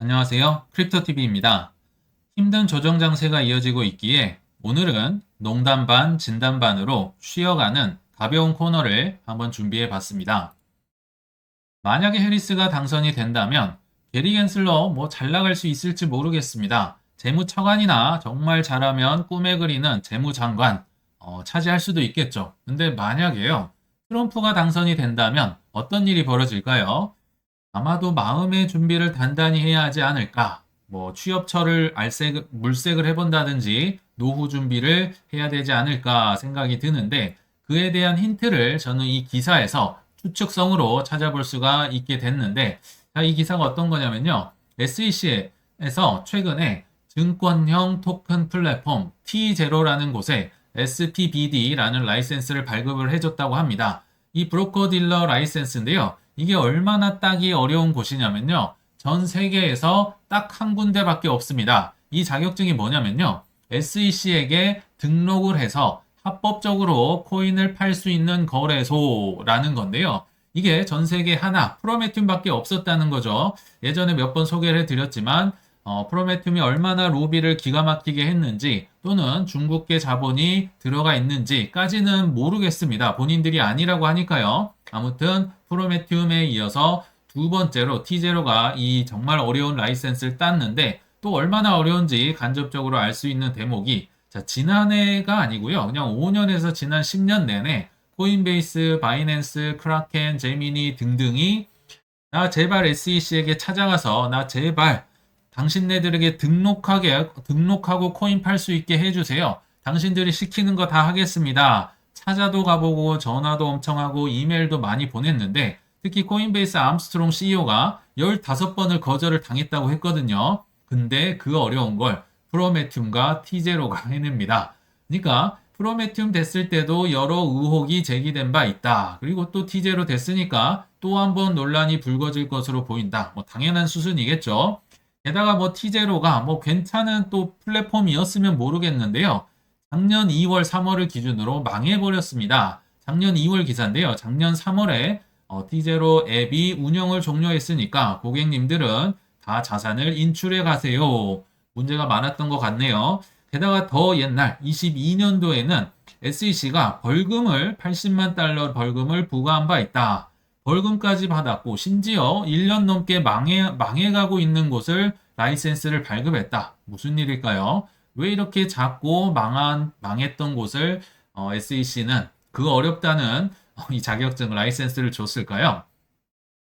안녕하세요. 크립토TV입니다. 힘든 조정 장세가 이어지고 있기에 오늘은 농담 반, 진담 반으로 쉬어가는 가벼운 코너를 한번 준비해 봤습니다. 만약에 해리스가 당선이 된다면 게리 겐슬러 뭐 잘 나갈 수 있을지 모르겠습니다. 재무처관이나 정말 잘하면 꿈에 그리는 재무장관 어, 차지할 수도 있겠죠. 근데 만약에요. 트럼프가 당선이 된다면 어떤 일이 벌어질까요? 아마도 마음의 준비를 단단히 해야 하지 않을까. 뭐 취업처를 알색, 물색을 해본다든지 노후 준비를 해야 되지 않을까 생각이 드는데 그에 대한 힌트를 저는 이 기사에서 추측성으로 찾아볼 수가 있게 됐는데 자, 이 기사가 어떤 거냐면요. SEC에서 최근에 증권형 토큰 플랫폼 T0라는 곳에 SPBD라는 라이센스를 발급을 해줬다고 합니다. 이 브로커 딜러 라이센스인데요. 이게 얼마나 따기 어려운 곳이냐면요. 전 세계에서 딱 한 군데밖에 없습니다. 이 자격증이 뭐냐면요. SEC에게 등록을 해서 합법적으로 코인을 팔 수 있는 거래소라는 건데요. 이게 전 세계 하나 프로메튬밖에 없었다는 거죠. 예전에 몇 번 소개를 해드렸지만 어, 프로메튬이 얼마나 로비를 기가 막히게 했는지 또는 중국계 자본이 들어가 있는지까지는 모르겠습니다. 본인들이 아니라고 하니까요. 아무튼 프로메튬에 이어서 두 번째로 T0가 이 정말 어려운 라이센스를 땄는데 또 얼마나 어려운지 간접적으로 알 수 있는 대목이 자, 지난해가 아니고요. 그냥 5년에서 지난 10년 내내 코인베이스, 바이낸스, 크라켄, 제미니 등등이 나 제발 SEC에게 찾아가서 나 제발 당신네들에게 등록하게 등록하고 코인 팔 수 있게 해주세요. 당신들이 시키는 거 다 하겠습니다. 찾아도 가보고 전화도 엄청 하고 이메일도 많이 보냈는데 특히 코인베이스 암스트롱 CEO가 15번을 거절을 당했다고 했거든요. 근데 그 어려운 걸 프로메튬과 T0가 해냅니다. 그러니까 프로메튬 됐을 때도 여러 의혹이 제기된 바 있다. 그리고 또 T0 됐으니까 또 한 번 논란이 불거질 것으로 보인다. 뭐 당연한 수순이겠죠. 게다가 뭐 T0가 뭐 괜찮은 또 플랫폼이었으면 모르겠는데요. 작년 2월, 3월을 기준으로 망해버렸습니다. 작년 2월 기사인데요. 작년 3월에 어, T0 앱이 운영을 종료했으니까 고객님들은 다 자산을 인출해 가세요. 문제가 많았던 것 같네요. 게다가 더 옛날 22년도에는 SEC가 벌금을 80만 달러 벌금을 부과한 바 있다. 벌금까지 받았고 심지어 1년 넘게 망해, 망해가고 있는 곳을 라이센스를 발급했다. 무슨 일일까요? 왜 이렇게 작고 망한, 망했던 곳을 어, SEC는 그 어렵다는 어, 이 자격증 라이센스를 줬을까요?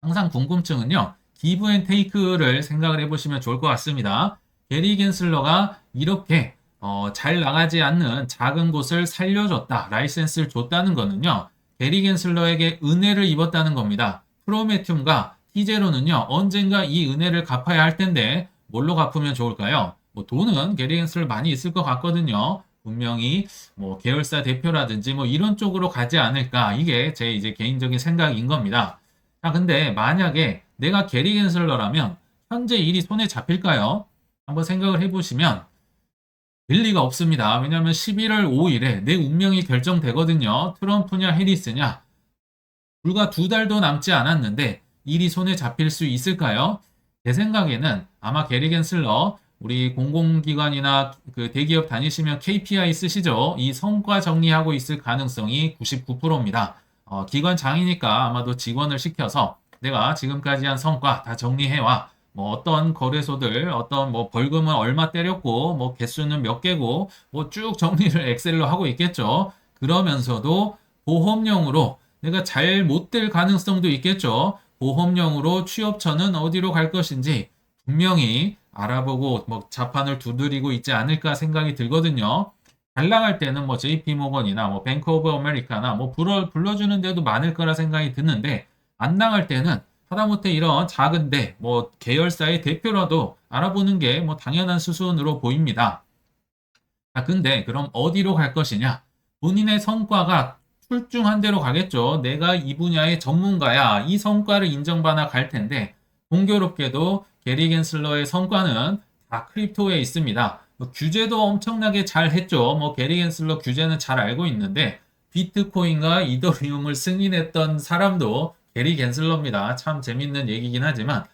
항상 궁금증은요. 기브 앤 테이크를 생각을 해보시면 좋을 것 같습니다. 게리 겐슬러가 이렇게 어, 잘 나가지 않는 작은 곳을 살려줬다. 라이센스를 줬다는 거는요. 게리 겐슬러에게 은혜를 입었다는 겁니다. 프로메튬과 티제로는요. 언젠가 이 은혜를 갚아야 할 텐데 뭘로 갚으면 좋을까요? 뭐 돈은 게리 겐슬러 많이 있을 것 같거든요. 분명히 뭐 계열사 대표라든지 뭐 이런 쪽으로 가지 않을까 이게 제 이제 개인적인 생각인 겁니다. 자, 근데 만약에 내가 게리 겐슬러라면 현재 일이 손에 잡힐까요? 한번 생각을 해보시면 될 리가 없습니다. 왜냐하면 11월 5일에 내 운명이 결정되거든요. 트럼프냐 해리스냐. 불과 두 달도 남지 않았는데 일이 손에 잡힐 수 있을까요? 제 생각에는 아마 게리 겐슬러 우리 공공기관이나 그 대기업 다니시면 KPI 쓰시죠? 이 성과 정리하고 있을 가능성이 99%입니다. 어, 기관 장이니까 아마도 직원을 시켜서 내가 지금까지 한 성과 다 정리해와. 뭐 어떤 거래소들, 어떤 뭐 벌금은 얼마 때렸고, 뭐 개수는 몇 개고, 뭐 쭉 정리를 엑셀로 하고 있겠죠. 그러면서도 보험용으로 내가 잘 못 될 가능성도 있겠죠. 보험용으로 취업처는 어디로 갈 것인지 분명히 알아보고 뭐 자판을 두드리고 있지 않을까 생각이 들거든요. 잘 나갈 때는 뭐 JP 모건이나 뭐 뱅크 오브 아메리카나 뭐 불러, 불러주는 데도 많을 거라 생각이 드는데 안 나갈 때는 하다못해 이런 작은데 뭐 계열사의 대표라도 알아보는 게 뭐 당연한 수순으로 보입니다. 아, 근데 그럼 어디로 갈 것이냐? 본인의 성과가 출중한 대로 가겠죠. 내가 이 분야의 전문가야. 이 성과를 인정받아 갈 텐데 공교롭게도 게리 겐슬러의 성과는 다 크립토에 있습니다. 뭐 규제도 엄청나게 잘 했죠. 뭐 게리 겐슬러 규제는 잘 알고 있는데 비트코인과 이더리움을 승인했던 사람도 게리 겐슬러입니다. 참 재밌는 얘기긴 하지만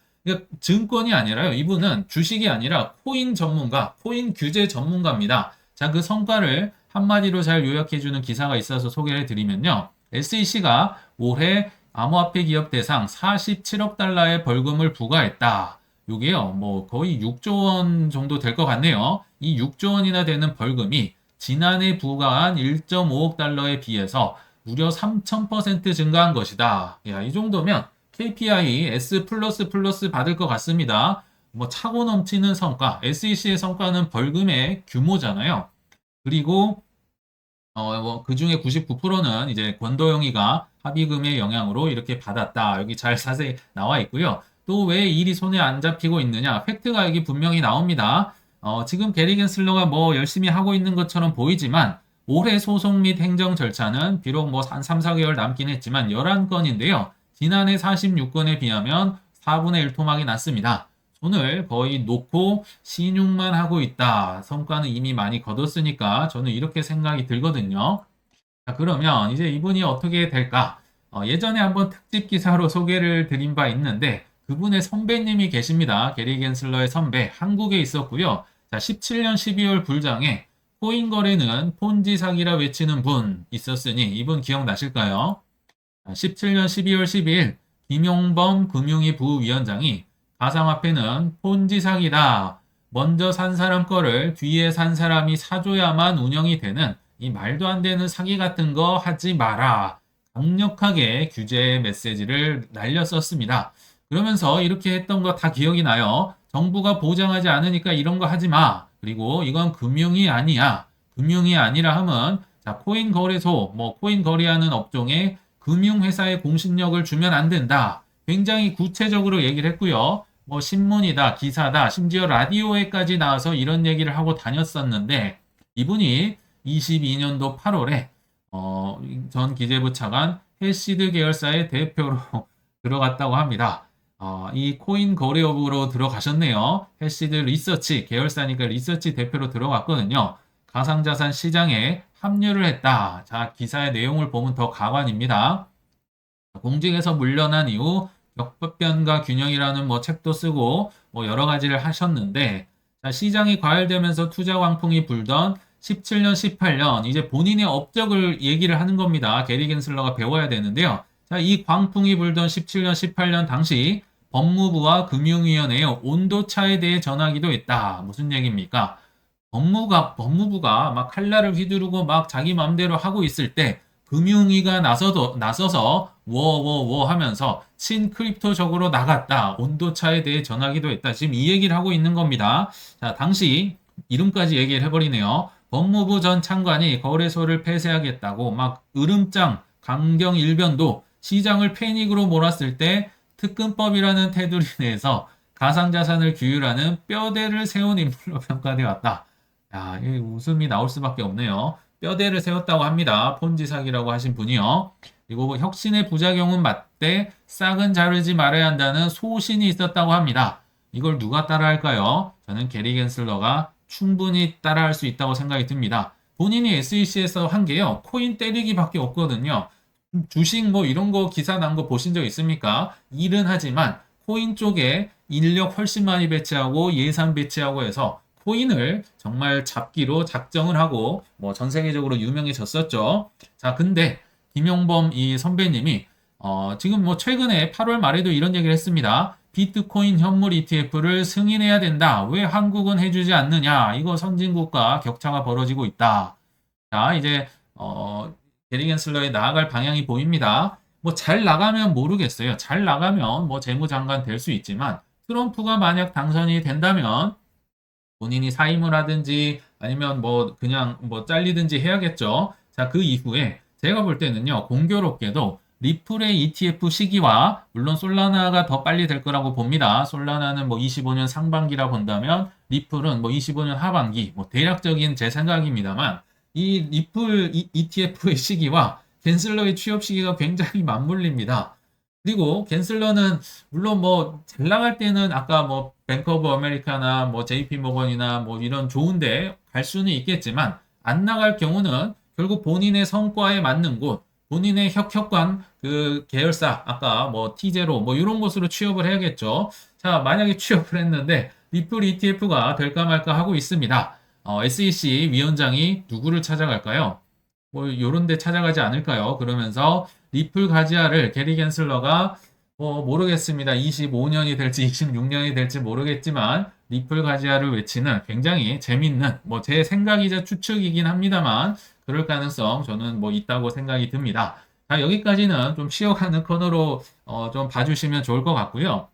증권이 아니라요. 이분은 주식이 아니라 코인 전문가, 코인 규제 전문가입니다. 자, 그 성과를 한마디로 잘 요약해주는 기사가 있어서 소개를 드리면요. SEC가 올해 암호화폐 기업 대상 47억 달러의 벌금을 부과했다. 이게요, 뭐 거의 6조 원 정도 될 것 같네요. 이 6조 원이나 되는 벌금이 지난해 부과한 1.5억 달러에 비해서 무려 3,000% 증가한 것이다. 야, 이 정도면 KPI S 플러스 플러스 받을 것 같습니다. 뭐 차고 넘치는 성과, SEC의 성과는 벌금의 규모잖아요. 그리고 어, 뭐 그 중에 99%는 이제 권도영이가 합의금의 영향으로 이렇게 받았다. 여기 잘 자세히 나와 있고요. 또 왜 일이 손에 안 잡히고 있느냐? 팩트가 여기 분명히 나옵니다. 어, 지금 게리 겐슬러가 뭐 열심히 하고 있는 것처럼 보이지만 올해 소송 및 행정 절차는 비록 뭐 한 3, 4개월 남긴 했지만 11건인데요. 지난해 46건에 비하면 4분의 1 토막이 났습니다. 손을 거의 놓고 신용만 하고 있다. 성과는 이미 많이 거뒀으니까 저는 이렇게 생각이 들거든요. 자, 그러면 이제 이분이 어떻게 될까? 어, 예전에 한번 특집 기사로 소개를 드린 바 있는데 그분의 선배님이 계십니다. 게리 겐슬러의 선배 한국에 있었고요. 자, 17년 12월 불장에 코인 거래는 폰지 사기라 외치는 분 있었으니 이분 기억나실까요? 17년 12월 12일 김용범 금융위 부위원장이 가상화폐는 폰지 사기다. 먼저 산 사람 거를 뒤에 산 사람이 사줘야만 운영이 되는 이 말도 안 되는 사기 같은 거 하지 마라. 강력하게 규제 메시지를 날렸었습니다. 그러면서 이렇게 했던 거 다 기억이 나요. 정부가 보장하지 않으니까 이런 거 하지 마. 그리고 이건 금융이 아니야. 금융이 아니라 하면 자, 코인 거래소, 뭐 코인 거래하는 업종에 금융회사의 공신력을 주면 안 된다. 굉장히 구체적으로 얘기를 했고요. 뭐 신문이다, 기사다, 심지어 라디오에까지 나와서 이런 얘기를 하고 다녔었는데 이분이 22년도 8월에 어, 전 기재부 차관 해시드 계열사의 대표로 들어갔다고 합니다. 어, 이 코인 거래업으로 들어가셨네요. 해시드 리서치 계열사니까 리서치 대표로 들어갔거든요. 가상자산 시장에 합류를 했다. 자, 기사의 내용을 보면 더 가관입니다. 공직에서 물러난 이후 역변과 균형이라는 뭐 책도 쓰고 뭐 여러 가지를 하셨는데 자, 시장이 과열되면서 투자 광풍이 불던 17년, 18년 이제 본인의 업적을 얘기를 하는 겁니다. 게리 겐슬러가 배워야 되는데요. 자, 이 광풍이 불던 17년, 18년 당시 법무부와 금융위원회의 온도차에 대해 전화기도 했다. 무슨 얘기입니까? 법무가 법무부가 막 칼날을 휘두르고 막 자기 마음대로 하고 있을 때 금융위가 나서도 나서서 워워워 하면서 친크립토적으로 나갔다. 온도차에 대해 전하기도 했다. 지금 이 얘기를 하고 있는 겁니다. 자, 당시 이름까지 얘기를 해버리네요. 법무부 전 장관이 거래소를 폐쇄하겠다고 막 으름장 강경 일변도 시장을 패닉으로 몰았을 때 특근법이라는 테두리 내에서 가상자산을 규율하는 뼈대를 세운 인물로 평가되어 왔다. 야, 이 웃음이 나올 수밖에 없네요. 뼈대를 세웠다고 합니다. 폰지 사기라고 하신 분이요. 그리고 뭐 혁신의 부작용은 맞대 싹은 자르지 말아야 한다는 소신이 있었다고 합니다. 이걸 누가 따라할까요? 저는 게리 겐슬러가 충분히 따라할 수 있다고 생각이 듭니다. 본인이 SEC에서 한 게요. 코인 때리기밖에 없거든요. 주식 뭐 이런 거 기사 난 거 보신 적 있습니까? 일은 하지만 코인 쪽에 인력 훨씬 많이 배치하고 예산 배치하고 해서 코인을 정말 잡기로 작정을 하고 뭐 전 세계적으로 유명해졌었죠. 자, 근데 김용범 이 선배님이 어, 지금 뭐 최근에 8월 말에도 이런 얘기를 했습니다. 비트코인 현물 ETF를 승인해야 된다. 왜 한국은 해주지 않느냐? 이거 선진국과 격차가 벌어지고 있다. 자, 이제 어, 게리겐슬러에 나아갈 방향이 보입니다. 뭐 잘 나가면 모르겠어요. 잘 나가면 뭐 재무장관 될 수 있지만 트럼프가 만약 당선이 된다면 본인이 사임을 하든지 아니면 뭐 그냥 뭐 잘리든지 해야겠죠. 자, 그 이후에 제가 볼 때는요, 공교롭게도 리플의 ETF 시기와 물론 솔라나가 더 빨리 될 거라고 봅니다. 솔라나는 뭐 25년 상반기라 본다면 리플은 뭐 25년 하반기, 뭐 대략적인 제 생각입니다만 이 리플 ETF의 시기와 겐슬러의 취업 시기가 굉장히 맞물립니다. 그리고 겐슬러는 물론 뭐 잘 나갈 때는 아까 뭐 뱅크 오브 아메리카나 뭐 JP 모건이나 뭐 이런 좋은데 갈 수는 있겠지만 안 나갈 경우는 결국 본인의 성과에 맞는 곳 본인의 혁혁관 그 계열사 아까 뭐 T0 뭐 이런 곳으로 취업을 해야겠죠. 자, 만약에 취업을 했는데 리플 ETF가 될까 말까 하고 있습니다. 어, SEC 위원장이 누구를 찾아갈까요? 뭐 요런 데 찾아가지 않을까요? 그러면서 리플 가지아를 게리 겐슬러가 뭐 모르겠습니다. 25년이 될지 26년이 될지 모르겠지만 리플 가지아를 외치는 굉장히 재밌는 뭐 제 생각이자 추측이긴 합니다만 그럴 가능성 저는 뭐 있다고 생각이 듭니다. 자, 여기까지는 좀 쉬어가는 코너로 어, 좀 봐주시면 좋을 것 같고요.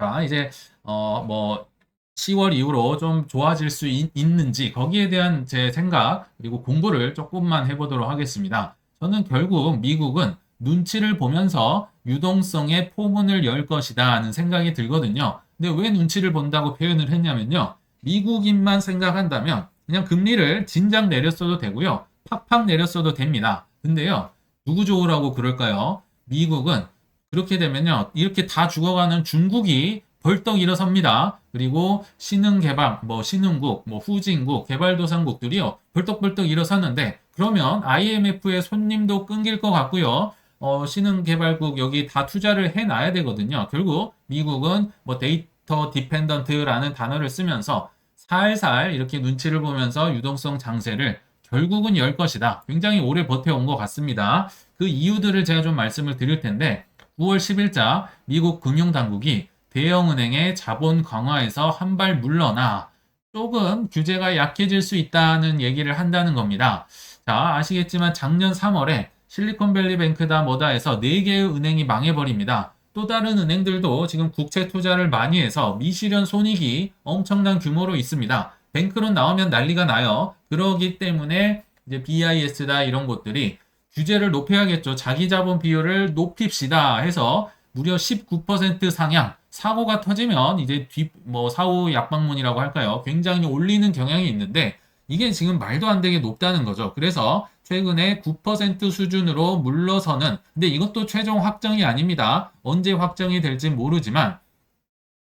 자, 이제 어, 뭐 10월 이후로 좀 좋아질 수 있, 있는지 거기에 대한 제 생각 그리고 공부를 조금만 해보도록 하겠습니다. 저는 결국 미국은 눈치를 보면서 유동성의 포문을 열 것이다 하는 생각이 들거든요. 근데 왜 눈치를 본다고 표현을 했냐면요. 미국인만 생각한다면 그냥 금리를 진작 내렸어도 되고요. 팍팍 내렸어도 됩니다. 근데요. 누구 좋으라고 그럴까요? 미국은 그렇게 되면요. 이렇게 다 죽어가는 중국이 벌떡 일어섭니다. 그리고 신흥개발, 뭐 신흥국, 뭐 후진국, 개발도상국들이요. 벌떡벌떡 일어섰는데 그러면 IMF의 손님도 끊길 것 같고요. 어, 신흥개발국 여기 다 투자를 해놔야 되거든요. 결국 미국은 뭐 데이터 디펜던트라는 단어를 쓰면서 살살 이렇게 눈치를 보면서 유동성 장세를 결국은 열 것이다. 굉장히 오래 버텨온 것 같습니다. 그 이유들을 제가 좀 말씀을 드릴 텐데 9월 10일자 미국 금융당국이 대형은행의 자본 강화에서 한 발 물러나 조금 규제가 약해질 수 있다는 얘기를 한다는 겁니다. 자, 아시겠지만 작년 3월에 실리콘밸리 뱅크다 뭐다 해서 4개의 은행이 망해버립니다. 또 다른 은행들도 지금 국채 투자를 많이 해서 미실현 손익이 엄청난 규모로 있습니다. 뱅크론 나오면 난리가 나요. 그러기 때문에 이제 BIS다 이런 곳들이 규제를 높여야겠죠. 자기 자본 비율을 높입시다 해서 무려 19% 상향. 사고가 터지면 이제 뒷뭐 사후 약방문이라고 할까요? 굉장히 올리는 경향이 있는데 이게 지금 말도 안 되게 높다는 거죠. 그래서 최근에 9% 수준으로 물러서는 근데 이것도 최종 확정이 아닙니다. 언제 확정이 될지 모르지만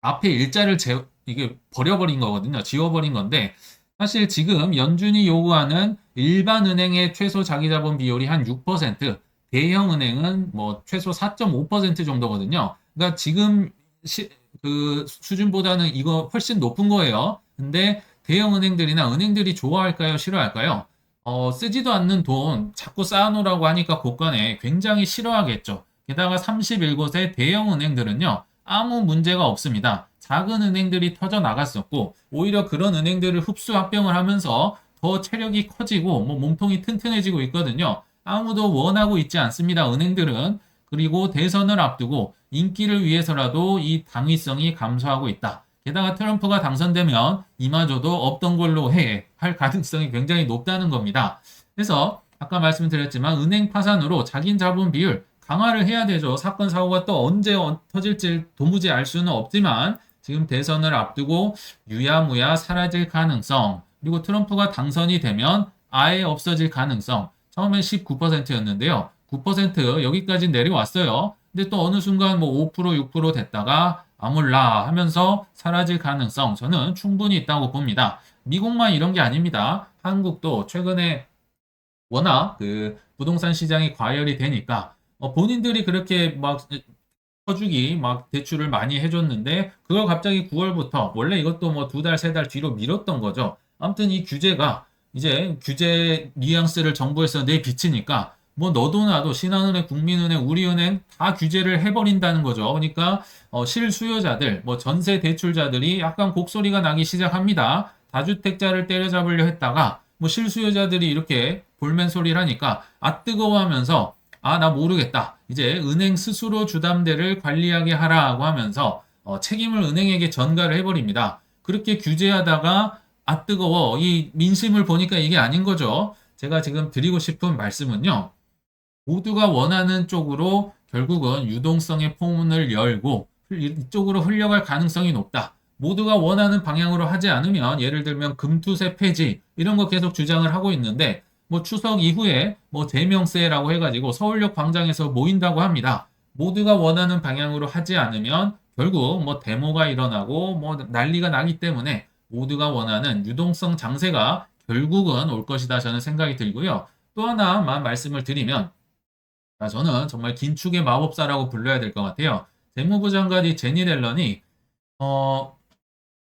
앞에 일자를 제, 이게 버려버린 거거든요. 지워버린 건데 사실 지금 연준이 요구하는 일반 은행의 최소 자기자본 비율이 한 6%, 대형 은행은 뭐 최소 4.5% 정도거든요. 그러니까 지금 시, 그 수준보다는 이거 훨씬 높은 거예요. 근데 대형 은행들이나 은행들이 좋아할까요? 싫어할까요? 어, 쓰지도 않는 돈 자꾸 쌓아놓으라고 하니까 고간에 굉장히 싫어하겠죠. 게다가 31곳의 대형 은행들은요, 아무 문제가 없습니다. 작은 은행들이 터져 나갔었고, 오히려 그런 은행들을 흡수 합병을 하면서 더 체력이 커지고, 뭐 몸통이 튼튼해지고 있거든요. 아무도 원하고 있지 않습니다. 은행들은. 그리고 대선을 앞두고 인기를 위해서라도 이 당위성이 감소하고 있다. 게다가 트럼프가 당선되면 이마저도 없던 걸로 해 할 가능성이 굉장히 높다는 겁니다. 그래서 아까 말씀드렸지만 은행 파산으로 자긴 자본 비율 강화를 해야 되죠. 사건 사고가 또 언제 터질지 도무지 알 수는 없지만 지금 대선을 앞두고 유야무야 사라질 가능성 그리고 트럼프가 당선이 되면 아예 없어질 가능성 처음엔 19%였는데요. 9% 여기까지 내려왔어요. 근데 또 어느 순간 뭐 5% 6% 됐다가 아몰라 하면서 사라질 가능성 저는 충분히 있다고 봅니다. 미국만 이런 게 아닙니다. 한국도 최근에 워낙 그 부동산 시장이 과열이 되니까 어 본인들이 그렇게 막 퍼주기 막 대출을 많이 해줬는데 그걸 갑자기 9월부터 원래 이것도 뭐 두 달 세 달 뒤로 미뤘던 거죠. 아무튼 이 규제가 이제 규제 뉘앙스를 정부에서 내비치니까 뭐 너도 나도 신한은행, 국민은행, 우리은행 다 규제를 해버린다는 거죠. 그러니까 어, 실수요자들, 뭐 전세 대출자들이 약간 곡소리가 나기 시작합니다. 다주택자를 때려잡으려 했다가 뭐 실수요자들이 이렇게 볼멘 소리를 하니까 아 뜨거워하면서 아 나 모르겠다. 이제 은행 스스로 주담대를 관리하게 하라고 하면서 어, 책임을 은행에게 전가를 해버립니다. 그렇게 규제하다가 아 뜨거워 이 민심을 보니까 이게 아닌 거죠. 제가 지금 드리고 싶은 말씀은요. 모두가 원하는 쪽으로 결국은 유동성의 포문을 열고 이쪽으로 흘려갈 가능성이 높다. 모두가 원하는 방향으로 하지 않으면 예를 들면 금투세 폐지 이런 거 계속 주장을 하고 있는데 뭐 추석 이후에 뭐 대명세라고 해가지고 서울역 광장에서 모인다고 합니다. 모두가 원하는 방향으로 하지 않으면 결국 뭐 데모가 일어나고 뭐 난리가 나기 때문에 모두가 원하는 유동성 장세가 결국은 올 것이다 저는 생각이 들고요. 또 하나만 말씀을 드리면 아, 저는 정말 긴축의 마법사라고 불러야 될 것 같아요. 재무부 장관이 제니 델런이 어,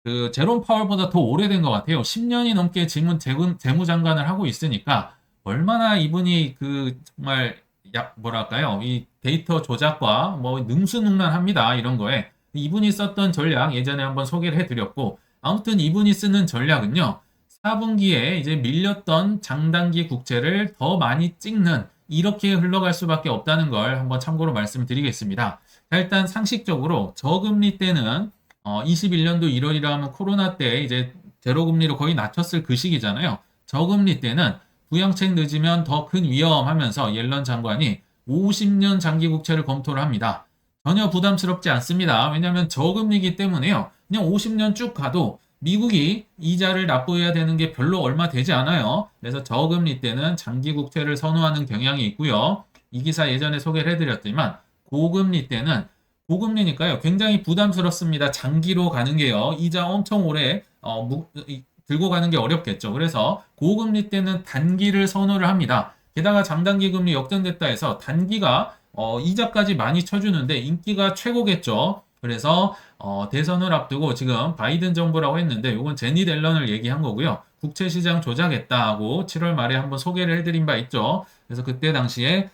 그 제롬 파월보다 더 오래된 것 같아요. 10년이 넘게 지문 재무, 재무장관을 하고 있으니까 얼마나 이분이 그 정말 야, 뭐랄까요? 이 데이터 조작과 뭐 능수능란합니다. 이런 거에 이분이 썼던 전략 예전에 한번 소개를 해드렸고 아무튼 이분이 쓰는 전략은요. 4분기에 이제 밀렸던 장단기 국채를 더 많이 찍는 이렇게 흘러갈 수밖에 없다는 걸 한번 참고로 말씀드리겠습니다. 자, 일단 상식적으로 저금리 때는 어, 21년도 1월이라 하면 코로나 때 이제 제로금리로 거의 낮췄을 그 시기잖아요. 저금리 때는 부양책 늦으면 더 큰 위험하면서 옐런 장관이 50년 장기 국채를 검토를 합니다. 전혀 부담스럽지 않습니다. 왜냐하면 저금리이기 때문에요. 그냥 50년 쭉 가도 미국이 이자를 납부해야 되는 게 별로 얼마 되지 않아요. 그래서 저금리 때는 장기 국채를 선호하는 경향이 있고요. 이 기사 예전에 소개를 해드렸지만 고금리 때는 고금리니까요. 굉장히 부담스럽습니다. 장기로 가는 게요. 이자 엄청 오래 어, 무, 들고 가는 게 어렵겠죠. 그래서 고금리 때는 단기를 선호를 합니다. 게다가 장단기 금리 역전됐다 해서 단기가 어, 이자까지 많이 쳐주는데 인기가 최고겠죠. 그래서 어, 대선을 앞두고 지금 바이든 정부라고 했는데 이건 제니 델런을 얘기한 거고요. 국채 시장 조작했다 하고 7월 말에 한번 소개를 해드린 바 있죠. 그래서 그때 당시에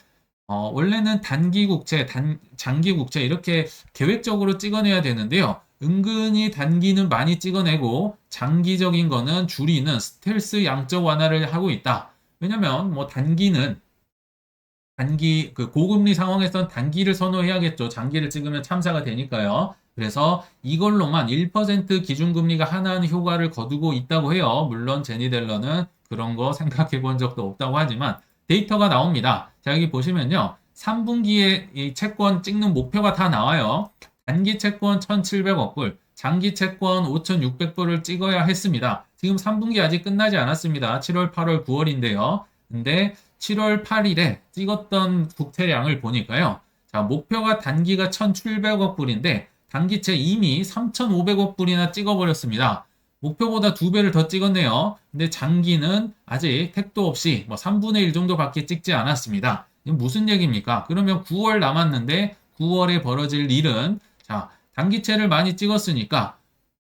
어, 원래는 단기 국채, 단, 장기 국채 이렇게 계획적으로 찍어내야 되는데요. 은근히 단기는 많이 찍어내고 장기적인 거는 줄이는 스텔스 양적 완화를 하고 있다. 왜냐면 뭐 단기는 단기 그 고금리 상황에선 단기를 선호해야겠죠. 장기를 찍으면 참사가 되니까요. 그래서 이걸로만 1% 기준금리가 하나는 효과를 거두고 있다고 해요. 물론 제니 델러는 그런 거 생각해 본 적도 없다고 하지만 데이터가 나옵니다. 자, 여기 보시면요. 3분기에 이 채권 찍는 목표가 다 나와요. 단기 채권 1,700억 불, 장기 채권 5,600불을 찍어야 했습니다. 지금 3분기 아직 끝나지 않았습니다. 7월, 8월, 9월인데요. 근데 7월 8일에 찍었던 국채량을 보니까요. 자, 목표가 단기가 1,700억 불인데 단기채 이미 3,500억 불이나 찍어버렸습니다. 목표보다 두 배를 더 찍었네요. 근데 장기는 아직 택도 없이 뭐 3분의 1 정도밖에 찍지 않았습니다. 무슨 얘기입니까? 그러면 9월 남았는데 9월에 벌어질 일은 자, 단기채를 많이 찍었으니까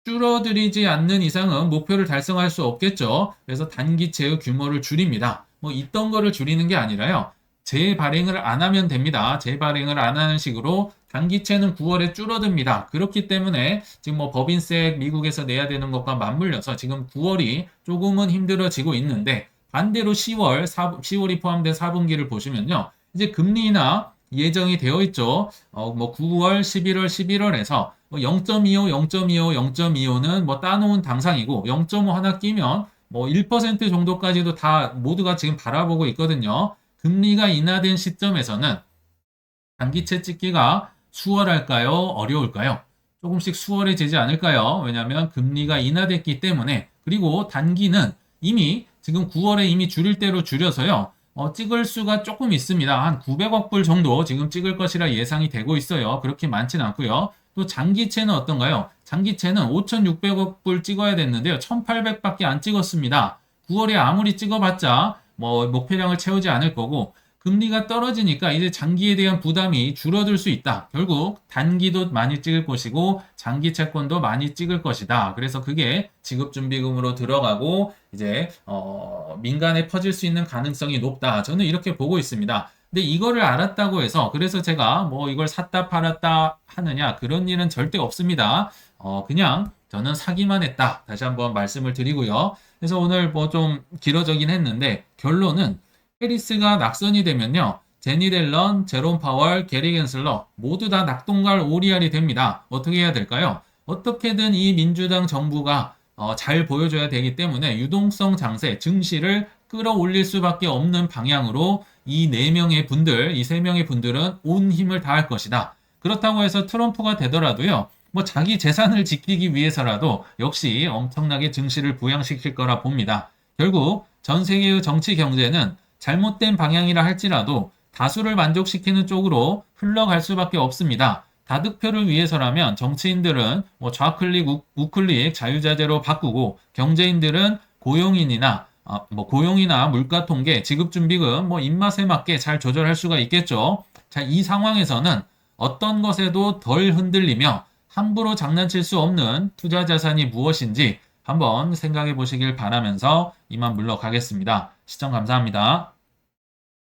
줄어들이지 않는 이상은 목표를 달성할 수 없겠죠. 그래서 단기채의 규모를 줄입니다. 뭐 있던 거를 줄이는 게 아니라요. 재발행을 안 하면 됩니다. 재발행을 안 하는 식으로 단기채는 9월에 줄어듭니다. 그렇기 때문에 지금 뭐 법인세 미국에서 내야 되는 것과 맞물려서 지금 9월이 조금은 힘들어지고 있는데 반대로 10월, 4, 10월이 포함된 4분기를 보시면요. 이제 금리나 예정이 되어 있죠. 어, 뭐 9월, 11월, 11월에서 뭐 0.25, 0.25, 0.25는 뭐 따놓은 당상이고 0.5 하나 끼면 뭐 1% 정도까지도 다 모두가 지금 바라보고 있거든요. 금리가 인하된 시점에서는 단기채 찍기가 수월할까요? 어려울까요? 조금씩 수월해지지 않을까요? 왜냐하면 금리가 인하됐기 때문에 그리고 단기는 이미 지금 9월에 이미 줄일 대로 줄여서요. 어, 찍을 수가 조금 있습니다. 한 900억 불 정도 지금 찍을 것이라 예상이 되고 있어요. 그렇게 많지는 않고요. 또 장기채는 어떤가요? 장기채는 5,600억 불 찍어야 됐는데요. 1,800밖에 안 찍었습니다. 9월에 아무리 찍어봤자 뭐 목표량을 채우지 않을 거고 금리가 떨어지니까 이제 장기에 대한 부담이 줄어들 수 있다. 결국 단기도 많이 찍을 것이고 장기 채권도 많이 찍을 것이다. 그래서 그게 지급준비금으로 들어가고 이제 어 민간에 퍼질 수 있는 가능성이 높다. 저는 이렇게 보고 있습니다. 근데 이거를 알았다고 해서 그래서 제가 뭐 이걸 샀다 팔았다 하느냐 그런 일은 절대 없습니다. 어 그냥 저는 사기만 했다. 다시 한번 말씀을 드리고요. 그래서 오늘 뭐 좀 길어지긴 했는데 결론은 해리스가 낙선이 되면요. 제니 델런, 제롬 파월, 게리 겐슬러 모두 다 낙동갈 오리알이 됩니다. 어떻게 해야 될까요? 어떻게든 이 민주당 정부가 어, 잘 보여줘야 되기 때문에 유동성 장세, 증시를 끌어올릴 수밖에 없는 방향으로 이 네 명의 분들, 이 세 명의 분들은 온 힘을 다할 것이다. 그렇다고 해서 트럼프가 되더라도요. 뭐 자기 재산을 지키기 위해서라도 역시 엄청나게 증시를 부양시킬 거라 봅니다. 결국 전 세계의 정치 경제는 잘못된 방향이라 할지라도 다수를 만족시키는 쪽으로 흘러갈 수밖에 없습니다. 다득표를 위해서라면 정치인들은 뭐 좌클릭, 우클릭, 자유자재로 바꾸고 경제인들은 고용인이나 아, 뭐 고용이나 물가 통계, 지급 준비금, 뭐 입맛에 맞게 잘 조절할 수가 있겠죠. 자, 이 상황에서는 어떤 것에도 덜 흔들리며 함부로 장난칠 수 없는 투자 자산이 무엇인지 한번 생각해 보시길 바라면서 이만 물러가겠습니다. 시청 감사합니다.